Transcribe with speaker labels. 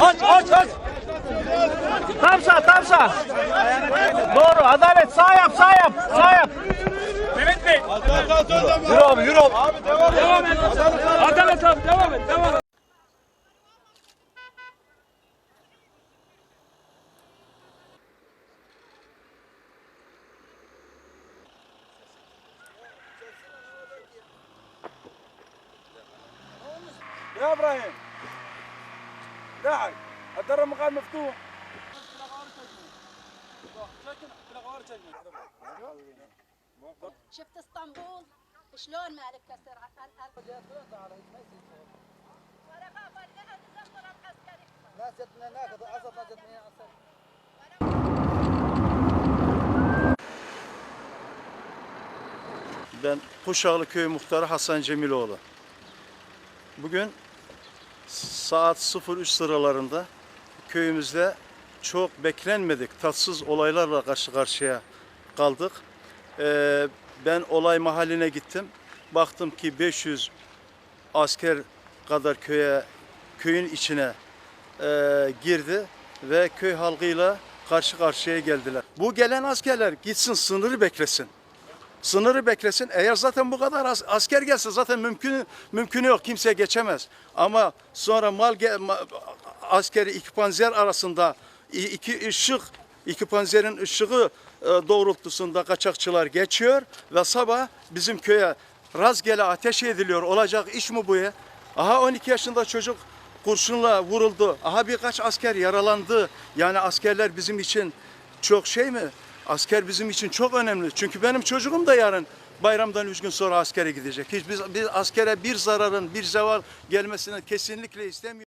Speaker 1: Aç aç aç. Tam sağ tam sağ. Doğru adalet sağ yap sağ yap sağ yap. Mehmet Bey. Yürü abi yürü abi.
Speaker 2: Abi devam,
Speaker 1: devam et. Adalet abi devam et devam et.
Speaker 2: Yeah, Brian. داعي الدرب مقام مفتوح
Speaker 3: شفت اسطنبول شلون مالك كسر
Speaker 2: ناس جتنا هناك اصلا جتنا اصلا
Speaker 4: Ben Kuşağlı Köy Muhtarı Hasan Cemiloğlu. Bugün saat 03 sıralarında köyümüzde çok beklenmedik tatsız olaylarla karşı karşıya kaldık. Ee, ben olay mahalline gittim. Baktım ki 500 asker kadar köye köyün içine e, girdi ve köy halkıyla karşı karşıya geldiler. Bu gelen askerler gitsin sınırı beklesin sınırı beklesin. Eğer zaten bu kadar as- asker gelse zaten mümkün mümkünü yok. Kimse geçemez. Ama sonra mal askeri iki panzer arasında iki ışık iki panzerin ışığı e, doğrultusunda kaçakçılar geçiyor ve sabah bizim köye rastgele ateş ediliyor. Olacak iş mi bu ya? Aha 12 yaşında çocuk kurşunla vuruldu. Aha birkaç asker yaralandı. Yani askerler bizim için çok şey mi? Asker bizim için çok önemli. Çünkü benim çocuğum da yarın bayramdan üç gün sonra askere gidecek. Hiç biz, biz askere bir zararın, bir zeval gelmesini kesinlikle istemiyoruz.